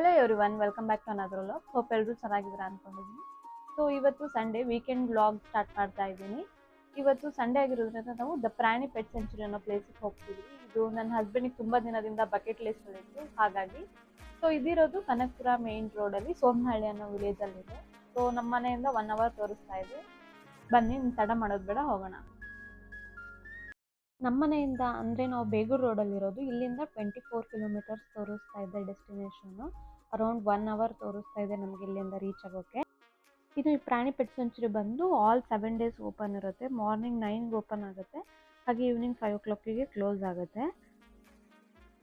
Hello everyone welcome back to another vlog hope ಎಲ್ಲರೂ ಚೆನ್ನಾಗಿದ್ದೀರಾ ಅನ್ಕೊಂಡಿದ್ದೀನಿ. ಸೊ ಇವತ್ತು ಸಂಡೇ ವೀಕೆಂಡ್ ವ್ಲಾಗ್ ಸ್ಟಾರ್ಟ್ ಮಾಡ್ತಾ ಇದ್ದೀನಿ. ಇವತ್ತು ಸಂಡೇ ಆಗಿರೋದ್ರಿಂದ ನಾವು ದ ಪ್ರಾಣಿ ಪೆಟ್ ಸೆಂಚುರಿ ಅನ್ನೋ ಪ್ಲೇಸಿಗೆ ಹೋಗ್ತೀವಿ ಇದು ನನ್ನ ಹಸ್ಬೆಂಡಿಗೆ ತುಂಬ ದಿನದಿಂದ ಬಕೆಟ್ ಲಿಸ್ಟಲ್ಲಿತ್ತು ಹಾಗಾಗಿ ಸೊ ಇದಿರೋದು ಕನಕಪುರ ಮೇನ್ ರೋಡಲ್ಲಿ ಸೋಮನಹಳ್ಳಿ ಅನ್ನೋ ವಿಲೇಜಲ್ಲಿದೆ ಸೊ ನಮ್ಮ ಮನೆಯಿಂದ ಒನ್ ಅವರ್ ತೋರಿಸ್ತಾ ಇದೆ. ಬನ್ನಿ ತಡ ಮಾಡೋದು ಬೇಡ, ಹೋಗೋಣ. ನಮ್ಮ ಮನೆಯಿಂದ ಅಂದರೆ ನಾವು ಬೇಗೂರು ರೋಡಲ್ಲಿರೋದು ಇಲ್ಲಿಂದ ಟ್ವೆಂಟಿ ಫೋರ್ ಕಿಲೋಮೀಟರ್ಸ್ ತೋರಿಸ್ತಾ ಇದೆ ಡೆಸ್ಟಿನೇಷನ್ನು ಅರೌಂಡ್ ಒನ್ ಅವರ್ ತೋರಿಸ್ತಾ ಇದೆ ನಮಗೆ ಇಲ್ಲಿಂದ ರೀಚ್ ಆಗೋಕ್ಕೆ. ಇದು ಈ ಪ್ರಾಣಿ ಪೆಟ್ ಸೆಂಚುರಿ ಬಂದು ಆಲ್ ಸೆವೆನ್ ಡೇಸ್ ಓಪನ್ ಇರುತ್ತೆ. ಮಾರ್ನಿಂಗ್ ನೈನ್ಗೆ ಓಪನ್ ಆಗುತ್ತೆ. ಹಾಗೆ ಈವ್ನಿಂಗ್ ಫೈವ್ ಓ ಕ್ಲಾಕಿಗೆ ಕ್ಲೋಸ್ ಆಗುತ್ತೆ.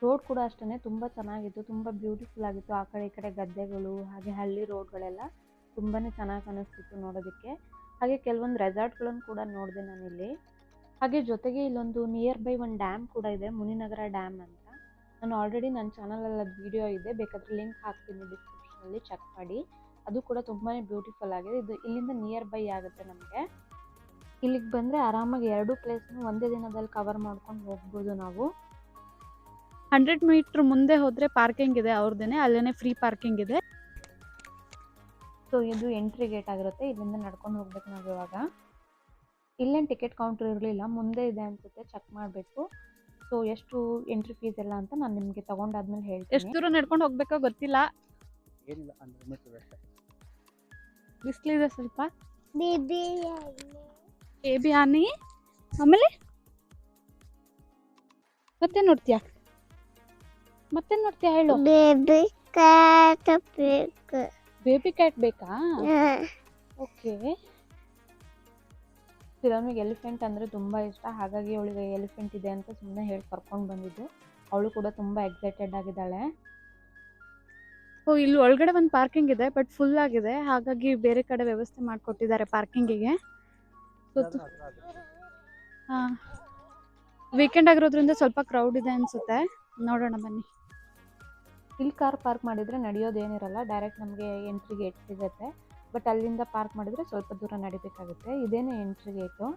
ರೋಡ್ ಕೂಡ ಅಷ್ಟೇ ತುಂಬ ಚೆನ್ನಾಗಿತ್ತು. ತುಂಬ ಬ್ಯೂಟಿಫುಲ್ ಆಗಿತ್ತು. ಆ ಕಡೆ ಈ ಕಡೆ ಗದ್ದೆಗಳು, ಹಾಗೆ ಹಳ್ಳಿ ರೋಡ್ಗಳೆಲ್ಲ ತುಂಬಾ ಚೆನ್ನಾಗಿ ಅನಿಸ್ತಿತ್ತು ನೋಡೋದಕ್ಕೆ. ಹಾಗೆ ಕೆಲವೊಂದು ರೆಸಾರ್ಟ್ಗಳನ್ನು ಕೂಡ ನೋಡಿದೆ ನಾನಿಲ್ಲಿ. ಹಾಗೆ ಜೊತೆಗೆ ಇಲ್ಲೊಂದು ನಿಯರ್ ಬೈ ಒಂದು ಡ್ಯಾಮ್ ಕೂಡ ಇದೆ, ಮುನಿನಗರ ಡ್ಯಾಮ್ ಅಂತ. ನಾನು ಆಲ್ರೆಡಿ ನನ್ನ ಚಾನಲಲ್ಲಿ ಅದು ವಿಡಿಯೋ ಇದೆ ಬೇಕಾದರೆ ಲಿಂಕ್ ಹಾಕ್ತೀನಿ ಡಿಸ್ಕ್ರಿಪ್ಷನಲ್ಲಿ ಚೆಕ್ ಮಾಡಿ. ಅದು ಕೂಡ ತುಂಬಾ ಬ್ಯೂಟಿಫುಲ್ ಆಗಿದೆ. ಇದು ಇಲ್ಲಿಂದ ನಿಯರ್ ಬೈ ಆಗುತ್ತೆ ನಮಗೆ. ಇಲ್ಲಿಗೆ ಬಂದರೆ ಆರಾಮಾಗಿ ಎರಡು ಪ್ಲೇಸ್ನು ಒಂದೇ ದಿನದಲ್ಲಿ ಕವರ್ ಮಾಡ್ಕೊಂಡು ಹೋಗ್ಬೋದು ನಾವು. ಹಂಡ್ರೆಡ್ ಮೀಟ್ರ್ ಮುಂದೆ ಹೋದರೆ ಪಾರ್ಕಿಂಗ್ ಇದೆ ಅವ್ರದ್ದೇನೆ ಅಲ್ಲೇ ಫ್ರೀ ಪಾರ್ಕಿಂಗ್ ಇದೆ. ಸೊ ಇದು ಎಂಟ್ರಿ ಗೇಟ್ ಆಗಿರುತ್ತೆ. ಇಲ್ಲಿಂದ ನಡ್ಕೊಂಡು ಹೋಗ್ಬೇಕು ನಾವು ಇವಾಗ. ಇಲ್ಲೇನು ಟಿಕೆಟ್ ಕೌಂಟರ್ ಇರಲಿಲ್ಲ ಮುಂದೆ ಇದೆ ಅನ್ಸುತ್ತೆ ಚೆಕ್ ಮಾಡಬೇಕು. ಸೊ ಎಷ್ಟು ಎಂಟ್ರಿ ಫೀಸ್ ಎಲ್ಲ ಅಂತ ನಾನು ನಿಮಗೆ ತಗೊಂಡಾದ್ಮೇಲೆ ಎಷ್ಟು ಹೇಳ್ತೀನಿ ದೂರ ನಡ್ಕೊಂಡು ಹೋಗ್ಬೇಕೋ ಗೊತ್ತಿಲ್ಲ. ಏನಿಲ್ಲ ಅಂದ್ರೆ ಮೀಟರ್ ಅಷ್ಟೇ. ಬಿಸಿಲಿದೆ ಸ್ವಲ್ಪ. ಬೇಬಿ ಬೇಬಿ ಆನಿ ಆಮೇಲೆ? ಮತ್ತೆ ನೋಡ್ತೀಯಾ? ಮತ್ತೆ ನೋಡ್ತೀಯಾ ಹೇಳು? ಬೇಬಿ ಕ್ಯಾಟ್ ಬೇಕು. ಬೇಬಿ ಕ್ಯಾಟ್ ಬೇಕಾ ಓಕೆ. ಫಿಲಮಿಗೆ ಎಲಿಫೆಂಟ್ ಅಂದರೆ ತುಂಬ ಇಷ್ಟ. ಹಾಗಾಗಿ ಅವಳಿಗೆ ಎಲಿಫೆಂಟ್ ಇದೆ ಅಂತ ಸುಮ್ಮನೆ ಹೇಳಿ ಕರ್ಕೊಂಡು ಬಂದಿದ್ದು. ಅವಳು ಕೂಡ ತುಂಬ ಎಕ್ಸೈಟೆಡ್ ಆಗಿದ್ದಾಳೆ. ಸೊ ಇಲ್ಲಿ ಒಳಗಡೆ ಒಂದು ಪಾರ್ಕಿಂಗ್ ಇದೆ ಬಟ್ ಫುಲ್ ಆಗಿದೆ. ಹಾಗಾಗಿ ಬೇರೆ ಕಡೆ ವ್ಯವಸ್ಥೆ ಮಾಡಿಕೊಟ್ಟಿದ್ದಾರೆ ಪಾರ್ಕಿಂಗಿಗೆ ಹಾಂ. ವೀಕೆಂಡ್ ಆಗಿರೋದ್ರಿಂದ ಸ್ವಲ್ಪ ಕ್ರೌಡ್ ಇದೆ ಅನ್ಸುತ್ತೆ. ನೋಡೋಣ ಬನ್ನಿ. ಇಲ್ಲಿ ಕಾರ್ ಪಾರ್ಕ್ ಮಾಡಿದರೆ ನಡೆಯೋದೇನಿರಲ್ಲ ಡೈರೆಕ್ಟ್ ನಮಗೆ ಎಂಟ್ರಿ ಗೇಟ್ ಸಿಗುತ್ತೆ. ಬಟ್ ಅಲ್ಲಿಂದ ಪಾರ್ಕ್ ಮಾಡಿದ್ರೆ ಸ್ವಲ್ಪ ದೂರ ನಡಿಬೇಕಾಗುತ್ತೆ. ಇದೇನೇ ಎಂಟ್ರಿ ಗೇಟು.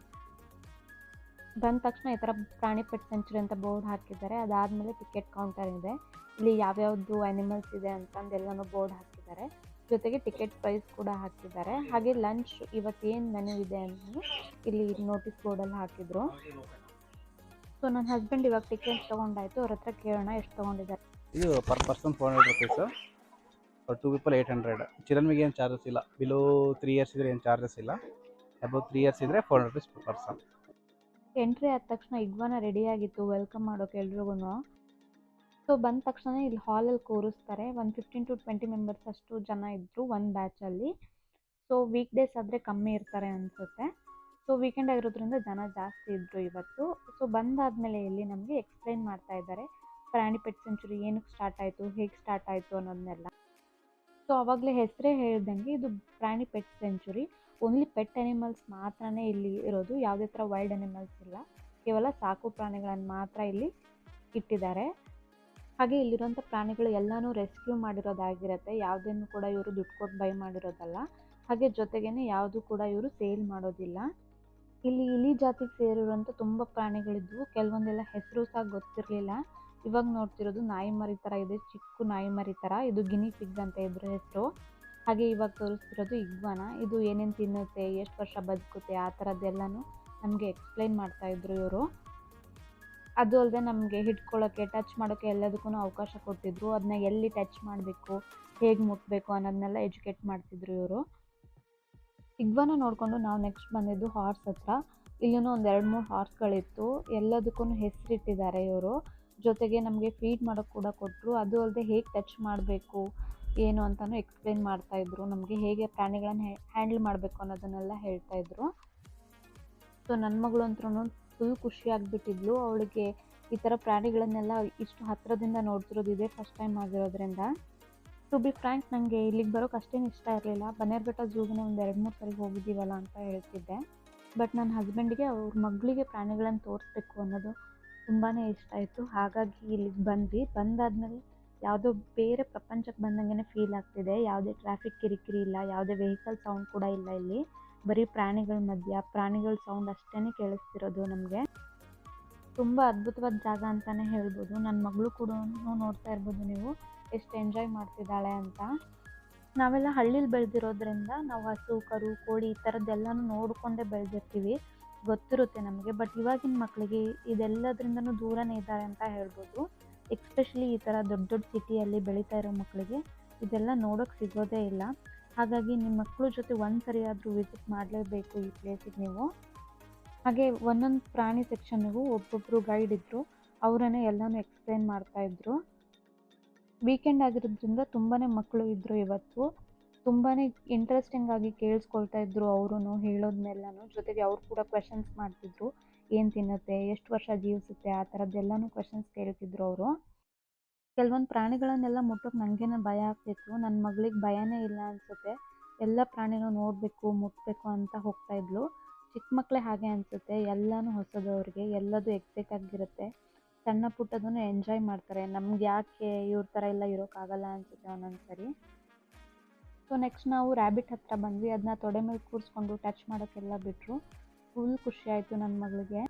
ಬಂದ ತಕ್ಷಣ ಈ ಥರ ಪ್ರಾಣಿ ಪೆಟ್ ಸೆಂಚುರಿ ಅಂತ ಬೋರ್ಡ್ ಹಾಕಿದ್ದಾರೆ. ಅದಾದಮೇಲೆ ಟಿಕೆಟ್ ಕೌಂಟರ್ ಇದೆ. ಇಲ್ಲಿ ಯಾವ್ಯಾವ್ದು ಅನಿಮಲ್ಸ್ ಇದೆ ಅಂತಂದೆಲ್ಲನೂ ಬೋರ್ಡ್ ಹಾಕಿದ್ದಾರೆ. ಜೊತೆಗೆ ಟಿಕೆಟ್ ಪ್ರೈಸ್ ಕೂಡ ಹಾಕಿದ್ದಾರೆ. ಹಾಗೆ ಲಂಚ್ ಇವತ್ತೇನು ಮೆನು ಇದೆ ಅಂತ ಇಲ್ಲಿ ನೋಟಿಸ್ ಬೋರ್ಡಲ್ಲಿ ಹಾಕಿದ್ರು. ಸೊ ನನ್ನ ಹಸ್ಬೆಂಡ್ ಇವಾಗ ಟಿಕೆಟ್ ತೊಗೊಂಡಾಯ್ತು. ಅವ್ರ ಹತ್ರ ಕೇಳೋಣ ಎಷ್ಟು ತೊಗೊಂಡಿದ್ದಾರೆ. ಇದು per person four two people eight hundred ಚಿಲ್ಡ್ರನ್ಗೆ ಏನು ಚಾರ್ಜಸ್ ಇಲ್ಲ. ಬಿಲೋ ತ್ರೀ ಇಯರ್ಸ್ ಇದ್ರೆ ಏನು ಚಾರ್ಜಸ್ ಇಲ್ಲ. ಅಬೌವ್ ತ್ರೀ ಇಯರ್ಸ್ ಇದ್ರೆ four hundred rupees per person entry ಆದ ತಕ್ಷಣ ಇಗ್ವಾನ ರೆಡಿಯಾಗಿತ್ತು ವೆಲ್ಕಮ್ ಮಾಡೋಕೆ ಎಲ್ರಿಗೂ ಸೊ ಬಂದ ತಕ್ಷಣ ಇಲ್ಲಿ ಹಾಲಲ್ಲಿ ಕೂರಿಸ್ತಾರೆ. ಒಂದು ಫಿಫ್ಟೀನ್ ಟು ಟ್ವೆಂಟಿ ಮೆಂಬರ್ಸ್ ಅಷ್ಟು ಜನ ಇದ್ದರು ಒಂದು ಬ್ಯಾಚಲ್ಲಿ ಸೊ ವೀಕ್ ಡೇಸ್ ಆದರೆ ಕಮ್ಮಿ ಇರ್ತಾರೆ ಅನಿಸುತ್ತೆ. ಸೊ ವೀಕೆಂಡ್ ಆಗಿರೋದ್ರಿಂದ ಜನ ಜಾಸ್ತಿ ಇದ್ದರು ಇವತ್ತು. ಸೊ ಬಂದಾದಮೇಲೆ ಇಲ್ಲಿ ನಮಗೆ ಎಕ್ಸ್ಪ್ಲೈನ್ ಮಾಡ್ತಾ ಇದ್ದಾರೆ. ಪ್ರಾಣಿ ಪೆಟ್ ಸೆಂಚುರಿ ಏನಕ್ಕೆ ಸ್ಟಾರ್ಟ್ ಆಯಿತು, ಹೇಗೆ ಸ್ಟಾರ್ಟ್ ಆಯಿತು ಅನ್ನೋದನ್ನೆಲ್ಲ ಸೊ ಆವಾಗಲೇ ಹೆಸರೇ ಹೇಳ್ದಂಗೆ ಇದು ಪ್ರಾಣಿ pet sanctuary. Only pet animals ಮಾತ್ರನೇ ಇಲ್ಲಿ ಇರೋದು. ಯಾವುದೇ ಥರ ವೈಲ್ಡ್ ಅನಿಮಲ್ಸ್ ಇಲ್ಲ. ಕೇವಲ ಸಾಕು ಪ್ರಾಣಿಗಳನ್ನು ಮಾತ್ರ ಇಲ್ಲಿ ಇಟ್ಟಿದ್ದಾರೆ. ಹಾಗೆ ಇಲ್ಲಿರುವಂಥ ಪ್ರಾಣಿಗಳು ಎಲ್ಲನೂ ರೆಸ್ಕ್ಯೂ ಮಾಡಿರೋದಾಗಿರುತ್ತೆ. ಯಾವುದನ್ನು ಕೂಡ ಇವರು ದುಡ್ಡು ಕೊಟ್ಟು ಬೈ ಮಾಡಿರೋದಲ್ಲ. ಹಾಗೆ ಜೊತೆಗೇನೆ ಯಾವುದು ಕೂಡ ಇವರು ಸೇಲ್ ಮಾಡೋದಿಲ್ಲ. ಇಲ್ಲಿ ಇಲಿ ಜಾತಿಗೆ ಸೇರಿರುವಂಥ ತುಂಬ ಪ್ರಾಣಿಗಳಿದ್ವು. ಕೆಲವೊಂದೆಲ್ಲ ಹೆಸರು ಸಹ ಗೊತ್ತಿರಲಿಲ್ಲ. ಇವಾಗ ನೋಡ್ತಿರೋದು ನಾಯಿ ಮರಿ ಥರ ಇದೆ, ಚಿಕ್ಕ ನಾಯಿ ಮರಿ ಥರ ಇದು ಗಿನಿ ಪಿಗ್ ಅಂತ ಇದ್ರ ಹೆಸರು. ಹಾಗೆ ಇವಾಗ ತೋರಿಸ್ತಿರೋದು ಇಗ್ವಾನ. ಇದು ಏನೇನು ತಿನ್ನುತ್ತೆ, ಎಷ್ಟು ವರ್ಷ ಬದುಕುತ್ತೆ, ಆ ಥರದ್ದೆಲ್ಲನೂ ನಮಗೆ ಎಕ್ಸ್ಪ್ಲೈನ್ ಮಾಡ್ತಾ ಇದ್ರು ಇವರು. ಅದು ಅಲ್ಲದೆ ನಮಗೆ ಹಿಡ್ಕೊಳ್ಳೋಕ್ಕೆ ಟಚ್ ಮಾಡೋಕ್ಕೆ ಎಲ್ಲದಕ್ಕೂ ಅವಕಾಶ ಕೊಡ್ತಿದ್ರು ಅದನ್ನ ಎಲ್ಲಿ ಟಚ್ ಮಾಡಬೇಕು, ಹೇಗೆ ಮುಟ್ಬೇಕು ಅನ್ನೋದನ್ನೆಲ್ಲ ಎಜುಕೇಟ್ ಮಾಡ್ತಿದ್ರು ಇವರು. ಇಗ್ವಾನ ನೋಡಿಕೊಂಡು ನಾವು ನೆಕ್ಸ್ಟ್ ಬಂದಿದ್ದು ಹಾರ್ಸ್ ಹತ್ರ. ಇಲ್ಲೂ ಒಂದು ಎರಡು ಮೂರು ಹಾರ್ಸ್ಗಳಿತ್ತು ಎಲ್ಲದಕ್ಕೂ ಹೆಸರಿಟ್ಟಿದ್ದಾರೆ ಇವರು. ಜೊತೆಗೆ ನಮಗೆ ಫೀಡ್ ಮಾಡೋಕ್ಕೆ ಕೂಡ ಕೊಟ್ಟರು ಅದು ಅಲ್ಲದೆ ಹೇಗೆ ಟಚ್ ಮಾಡಬೇಕು, ಏನು ಅಂತಲೂ ಎಕ್ಸ್ಪ್ಲೇನ್ ಮಾಡ್ತಾಯಿದ್ರು ನಮಗೆ ಹೇಗೆ ಪ್ರಾಣಿಗಳನ್ನು ಹ್ಯಾಂಡಲ್ ಮಾಡಬೇಕು ಅನ್ನೋದನ್ನೆಲ್ಲ ಹೇಳ್ತಾಯಿದ್ರು ಸೊ ನನ್ನ ಮಗಳು ಅಂತೂ ಫುಲ್ ಖುಷಿಯಾಗಿಬಿಟ್ಟಿದ್ಲು ಅವಳಿಗೆ ಈ ಥರ ಪ್ರಾಣಿಗಳನ್ನೆಲ್ಲ ಇಷ್ಟು ಹತ್ತಿರದಿಂದ ನೋಡ್ತಿರೋದು ಇದೇ ಫಸ್ಟ್ ಟೈಮ್ ಆಗಿರೋದ್ರಿಂದ. ಟು ಬಿ ಫ್ರ್ಯಾಂಕ್ ನನಗೆ ಇಲ್ಲಿಗೆ ಬರೋಕೆ ಅಷ್ಟೇನು ಇಷ್ಟ ಇರಲಿಲ್ಲ. ಬನ್ನೇರ್ಘಟ್ಟ ಝೂಗೆ ಒಂದು ಎರಡು ಮೂರು ಸರಿ ಹೋಗಿದ್ದೀವಲ್ಲ ಅಂತ ಹೇಳ್ತಿದ್ದೆ. ಬಟ್ ನನ್ನ ಹಸ್ಬೆಂಡಿಗೆ ಅವ್ರ ಮಗಳಿಗೆ ಪ್ರಾಣಿಗಳನ್ನು ತೋರಿಸ್ಬೇಕು ಅನ್ನೋದು ತುಂಬಾ ಇಷ್ಟ ಆಯಿತು. ಹಾಗಾಗಿ ಇಲ್ಲಿಗೆ ಬಂದ್ವಿ. ಬಂದಾದಮೇಲೆ ಯಾವುದೋ ಬೇರೆ ಪ್ರಪಂಚಕ್ಕೆ ಬಂದಂಗೆ ಫೀಲ್ ಆಗ್ತಿದೆ. ಯಾವುದೇ ಟ್ರಾಫಿಕ್ ಕಿರಿಕಿರಿ ಇಲ್ಲ, ಯಾವುದೇ ವೆಹಿಕಲ್ ಸೌಂಡ್ ಕೂಡ ಇಲ್ಲ ಇಲ್ಲಿ. ಬರೀ ಪ್ರಾಣಿಗಳ ಮಧ್ಯ. ಪ್ರಾಣಿಗಳ ಸೌಂಡ್ ಅಷ್ಟೇ ಕೇಳಿಸ್ತಿರೋದು ನಮಗೆ. ತುಂಬ ಅದ್ಭುತವಾದ ಜಾಗ ಅಂತಲೇ ಹೇಳ್ಬೋದು. ನನ್ನ ಮಗಳು ಕೂಡ ನೋಡ್ತಾ ಇರ್ಬೋದು ನೀವು. ಎಷ್ಟು ಎಂಜಾಯ್ ಮಾಡ್ತಿದ್ದಾಳೆ ಅಂತ. ನಾವೆಲ್ಲ ಹಳ್ಳಿಲಿ ಬೆಳೆದಿರೋದ್ರಿಂದ ನಾವು ಹಸು, ಕರು, ಕೋಳಿ ಈ ಥರದ್ದೆಲ್ಲನೂ ನೋಡಿಕೊಂಡೇ ಬೆಳೆದಿರ್ತೀವಿ. ಗೊತ್ತಿರುತ್ತೆ ನಮಗೆ. ಬಟ್ ಇವಾಗಿನ ಮಕ್ಕಳಿಗೆ ಇದೆಲ್ಲದ್ರಿಂದನೂ ದೂರನೇ ಇದ್ದಾರೆ ಅಂತ ಹೇಳ್ಬೋದು. ಎಕ್ಸ್ಪೆಷಲಿ ಈ ಥರ ದೊಡ್ಡ ದೊಡ್ಡ ಸಿಟಿಯಲ್ಲಿ ಬೆಳೀತಾ ಇರೋ ಮಕ್ಕಳಿಗೆ ಇದೆಲ್ಲ ನೋಡೋಕೆ ಸಿಗೋದೇ ಇಲ್ಲ. ಹಾಗಾಗಿ ನಿಮ್ಮ ಮಕ್ಕಳ ಜೊತೆ ಒಂದು ಸರಿ ಆದರೂ ವಿಸಿಟ್ ಮಾಡಲೇಬೇಕು ಈ ಪ್ಲೇಸಿಗೆ ನೀವು. ಹಾಗೆ ಒಂದೊಂದು ಪ್ರಾಣಿ ಸೆಕ್ಷನ್ಗೂ ಒಬ್ಬೊಬ್ಬರು ಗೈಡ್ ಇದ್ದರು ಅವರನ್ನೇ ಎಲ್ಲನೂ ಎಕ್ಸ್ಪ್ಲೇನ್ ಮಾಡ್ತಾಯಿದ್ರು ವೀಕೆಂಡ್ ಆಗಿರೋದ್ರಿಂದ ತುಂಬಾ ಮಕ್ಕಳು ಇದ್ದರು ಇವತ್ತು. ತುಂಬಾ ಇಂಟ್ರೆಸ್ಟಿಂಗ್ ಆಗಿ ಕೇಳಿಸ್ಕೊಳ್ತಾ ಇದ್ರು ಅವರು ಹೇಳೋದನ್ನೆಲ್ಲನೂ ಜೊತೆಗೆ ಅವ್ರು ಕೂಡ ಕ್ವೆಶನ್ಸ್ ಮಾಡ್ತಿದ್ರು. ಏನು ತಿನ್ನುತ್ತೆ, ಎಷ್ಟು ವರ್ಷ ಜೀವಿಸುತ್ತೆ, ಆ ಥರದ್ದೆಲ್ಲನೂ ಕ್ವೆಶನ್ಸ್ ಕೇಳ್ತಿದ್ರು ಅವರು. ಕೆಲವೊಂದು ಪ್ರಾಣಿಗಳನ್ನೆಲ್ಲ ಮುಟ್ಟೋಕೆ ನನಗೇನೆ ಭಯ ಆಗ್ತಿತ್ತು. ನನ್ನ ಮಗಳಿಗೆ ಭಯನೇ ಇಲ್ಲ ಅನ್ಸುತ್ತೆ. ಎಲ್ಲ ಪ್ರಾಣಿನೂ ನೋಡಬೇಕು ಮುಟ್ಟಬೇಕು ಅಂತ ಹೋಗ್ತಾ ಇದ್ಲು. ಚಿಕ್ಕ ಮಕ್ಕಳೇ ಹಾಗೆ ಅನಿಸುತ್ತೆ. ಎಲ್ಲನೂ ಹೊಸದು ಅವ್ರಿಗೆ ಎಲ್ಲದೂ ಎಕ್ಸೈಟ್ ಆಗಿರುತ್ತೆ ಸಣ್ಣ ಪುಟ್ಟದನ್ನು ಎಂಜಾಯ್ ಮಾಡ್ತಾರೆ. ನಮ್ಗೆ ಯಾಕೆ ಇವ್ರ ಥರ ಎಲ್ಲ ಇರೋಕ್ಕಾಗಲ್ಲ ಅನಿಸುತ್ತೆ ಒಂದೊಂದು ಸರಿ ಸೊ ನೆಕ್ಸ್ಟ್ ನಾವು ರ್ಯಾಬಿಟ್ ಹತ್ತಿರ ಬಂದ್ವಿ. ಅದನ್ನ ತೊಡೆ ಮೇಲೆ ಕೂರಿಸ್ಕೊಂಡು ಟಚ್ ಮಾಡೋಕ್ಕೆಲ್ಲ ಬಿಟ್ಟರು ಫುಲ್ ಖುಷಿ ಆಯಿತು ನನ್ನ ಮಗಳಿಗೆ.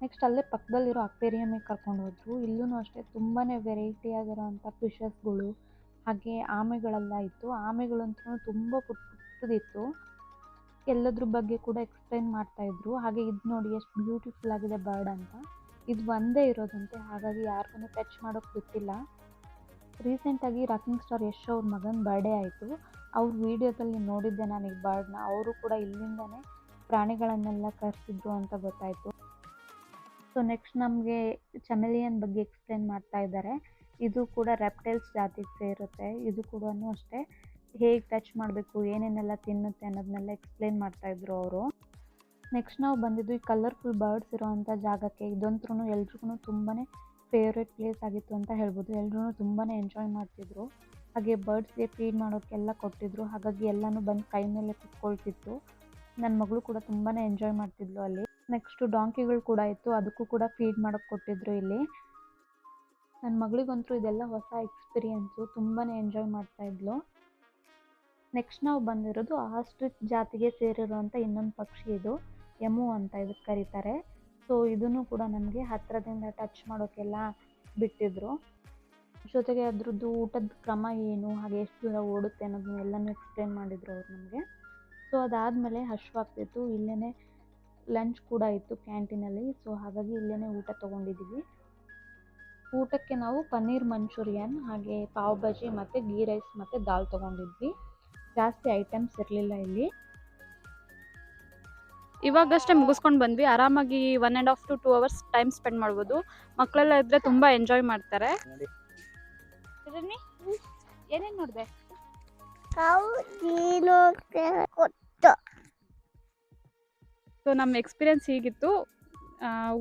ನೆಕ್ಸ್ಟ್ ಅಲ್ಲೇ ಪಕ್ಕದಲ್ಲಿರೋ ಅಕ್ವೇರಿಯಮಿಗೆ ಕರ್ಕೊಂಡು ಹೋದ್ರು. ಇಲ್ಲೂ ಅಷ್ಟೇ ತುಂಬಾ ವೆರೈಟಿ ಆಗಿರೋವಂಥ ಫಿಶಸ್ಗಳು ಹಾಗೆ ಆಮೆಗಳೆಲ್ಲ ಇತ್ತು. ಆಮೆಗಳಂತೂ ತುಂಬ ಪುಟ್ಟ ಪುಟ್ಟದಿತ್ತು ಎಲ್ಲದ್ರ ಬಗ್ಗೆ ಕೂಡ ಎಕ್ಸ್ಪ್ಲೈನ್ ಮಾಡ್ತಾಯಿದ್ರು ಹಾಗೆ ಇದು ನೋಡಿ ಎಷ್ಟು ಬ್ಯೂಟಿಫುಲ್ ಆಗಿದೆ ಬರ್ಡ್ ಅಂತ. ಇದು ಒಂದೇ ಇರೋದಂತೆ. ಹಾಗಾಗಿ ಯಾರಿಗೂ ಟಚ್ ಮಾಡೋಕ್ಕೆ ಬಿಟ್ಟಿಲ್ಲ. ರೀಸೆಂಟಾಗಿ ರಾಕಿಂಗ್ ಸ್ಟಾರ್ ಯಶ್ ಅವ್ರ ಮಗನ ಬರ್ಡೇ ಆಯಿತು. ಅವ್ರ ವೀಡಿಯೋದಲ್ಲಿ ನೋಡಿದ್ದೆ ನಾನು ಈ ಬರ್ಡ್ನ ಅವರು ಕೂಡ ಇಲ್ಲಿಂದನೇ ಪ್ರಾಣಿಗಳನ್ನೆಲ್ಲ ಕರೆಸಿದ್ರು ಅಂತ ಗೊತ್ತಾಯಿತು. ಸೊ ನೆಕ್ಸ್ಟ್ ನಮಗೆ ಚಮೆಲಿಯನ್ ಬಗ್ಗೆ ಎಕ್ಸ್ಪ್ಲೇನ್ ಮಾಡ್ತಾ ಇದ್ದಾರೆ. ಇದು ಕೂಡ ರೆಪ್ಟೈಲ್ಸ್ ಜಾತಿಗೆ ಸೇರುತ್ತೆ. ಇದು ಕೂಡ ಅಷ್ಟೇ. ಹೇಗೆ ಟಚ್ ಮಾಡಬೇಕು, ಏನೇನೆಲ್ಲ ತಿನ್ನುತ್ತೆ ಅನ್ನೋದನ್ನೆಲ್ಲ ಎಕ್ಸ್ಪ್ಲೇನ್ ಮಾಡ್ತಾಯಿದ್ರು ಅವರು. ನೆಕ್ಸ್ಟ್ ನಾವು ಬಂದಿದ್ದು ಈ ಕಲರ್ಫುಲ್ ಬರ್ಡ್ಸ್ ಇರೋವಂಥ ಜಾಗಕ್ಕೆ. ಇದಂತ್ರೂ ಎಲ್ರಿಗೂ ತುಂಬಾ ಫೇವ್ರೆಟ್ ಪ್ಲೇಸ್ ಆಗಿತ್ತು ಅಂತ ಹೇಳ್ಬೋದು. ಎಲ್ಲರೂ ತುಂಬಾ ಎಂಜಾಯ್ ಮಾಡ್ತಿದ್ರು. ಹಾಗೆ ಬರ್ಡ್ಸ್ಗೆ ಫೀಡ್ ಮಾಡೋಕ್ಕೆಲ್ಲ ಕೊಟ್ಟಿದ್ರು. ಹಾಗಾಗಿ ಎಲ್ಲನೂ ಬಂದು ಕೈ ಮೇಲೆ ಕುತ್ಕೊಳ್ತಿತ್ತು. ನನ್ನ ಮಗಳು ಕೂಡ ತುಂಬಾ ಎಂಜಾಯ್ ಮಾಡ್ತಿದ್ಲು ಅಲ್ಲಿ. ನೆಕ್ಸ್ಟು ಡಾಂಕಿಗಳು ಕೂಡ ಇತ್ತು. ಅದಕ್ಕೂ ಕೂಡ ಫೀಡ್ ಮಾಡೋಕ್ಕೆ ಕೊಟ್ಟಿದ್ರು ಇಲ್ಲಿ. ನನ್ನ ಮಗಳಿಗಂತೂ ಇದೆಲ್ಲ ಹೊಸ ಎಕ್ಸ್ಪೀರಿಯೆನ್ಸು ತುಂಬಾ ಎಂಜಾಯ್ ಮಾಡ್ತಾ ಇದ್ಲು. ನೆಕ್ಸ್ಟ್ ನಾವು ಬಂದಿರೋದು ಆಸ್ಟ್ರಿಚ್ ಜಾತಿಗೆ ಸೇರಿರುವಂಥ ಇನ್ನೊಂದು ಪಕ್ಷಿ ಇದು. ಎಮು ಅಂತ ಇದಕ್ಕೆ ಕರೀತಾರೆ. ಸೊ ಇದನ್ನು ಕೂಡ ನಮಗೆ ಹತ್ತಿರದಿಂದ ಟಚ್ ಮಾಡೋಕ್ಕೆಲ್ಲ ಬಿಟ್ಟಿದ್ರು. ಜೊತೆಗೆ ಅದ್ರದ್ದು ಊಟದ ಕ್ರಮ ಏನು, ಹಾಗೆ ಎಷ್ಟು ದೂರ ಓಡುತ್ತೆ ಅನ್ನೋದನ್ನೆಲ್ಲನೂ ಎಕ್ಸ್ಪ್ಲೇನ್ ಮಾಡಿದರು ಅವ್ರು ನಮಗೆ. ಸೊ ಅದಾದಮೇಲೆ ಹಶ್ವಾಗ್ತಿತ್ತು ಇಲ್ಲೇ ಲಂಚ್ ಕೂಡ ಇತ್ತು ಕ್ಯಾಂಟೀನಲ್ಲಿ ಸೊ ಹಾಗಾಗಿ ಇಲ್ಲೇ ಊಟ ತೊಗೊಂಡಿದ್ದೀವಿ ಊಟಕ್ಕೆ ನಾವು ಪನ್ನೀರ್ ಮಂಚೂರಿಯನ್, ಹಾಗೆ ಪಾವ್ ಭಾಜಿ ಮತ್ತು ಗೀ ರೈಸ್ ಮತ್ತು ದಾಲ್ ತೊಗೊಂಡಿದ್ವಿ. ಜಾಸ್ತಿ ಐಟಮ್ಸ್ ಇರಲಿಲ್ಲ ಇಲ್ಲಿ. ಇವಾಗಷ್ಟೇ ಮುಗಿಸ್ಕೊಂಡು ಬಂದ್ವಿ. ಆರಾಮಾಗಿ one and half to two hours time spend ಮಾಡ್ಬೋದು. ಮಕ್ಕಳೆಲ್ಲ ಇದ್ರೆ ತುಂಬ ಎಂಜಾಯ್ ಮಾಡ್ತಾರೆ. ಏನೇನು ನೋಡಿದೆ? ಸೊ ನಮ್ಮ ಎಕ್ಸ್ಪೀರಿಯನ್ಸ್ ಹೀಗಿತ್ತು.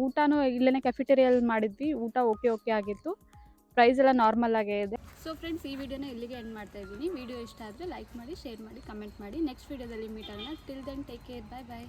ಊಟನೂ ಇಲ್ಲೇ ಕೆಫಿಟೇರಿಯಲ್ಲಿ ಮಾಡಿದ್ವಿ. ಊಟ ಓಕೆ ಓಕೆ ಆಗಿತ್ತು. ಪ್ರೈಸ್ ಎಲ್ಲ ನಾರ್ಮಲ್ ಆಗೇ ಇದೆ. ಸೊ ಫ್ರೆಂಡ್ಸ್ ಈ ವಿಡಿಯೋನ ಇಲ್ಲಿಗೆ ಎಂಡ್ ಮಾಡ್ತಾ ಇದ್ದೀನಿ. ವಿಡಿಯೋ ಇಷ್ಟ ಆದರೆ ಲೈಕ್ ಮಾಡಿ ಶೇರ್ ಮಾಡಿ ಕಮೆಂಟ್ ಮಾಡಿ. ನೆಕ್ಸ್ಟ್ ವಿಡಿಯೋದಲ್ಲಿ ಮೀಟ್ ಆಗೋಣ. Till then take care bye bye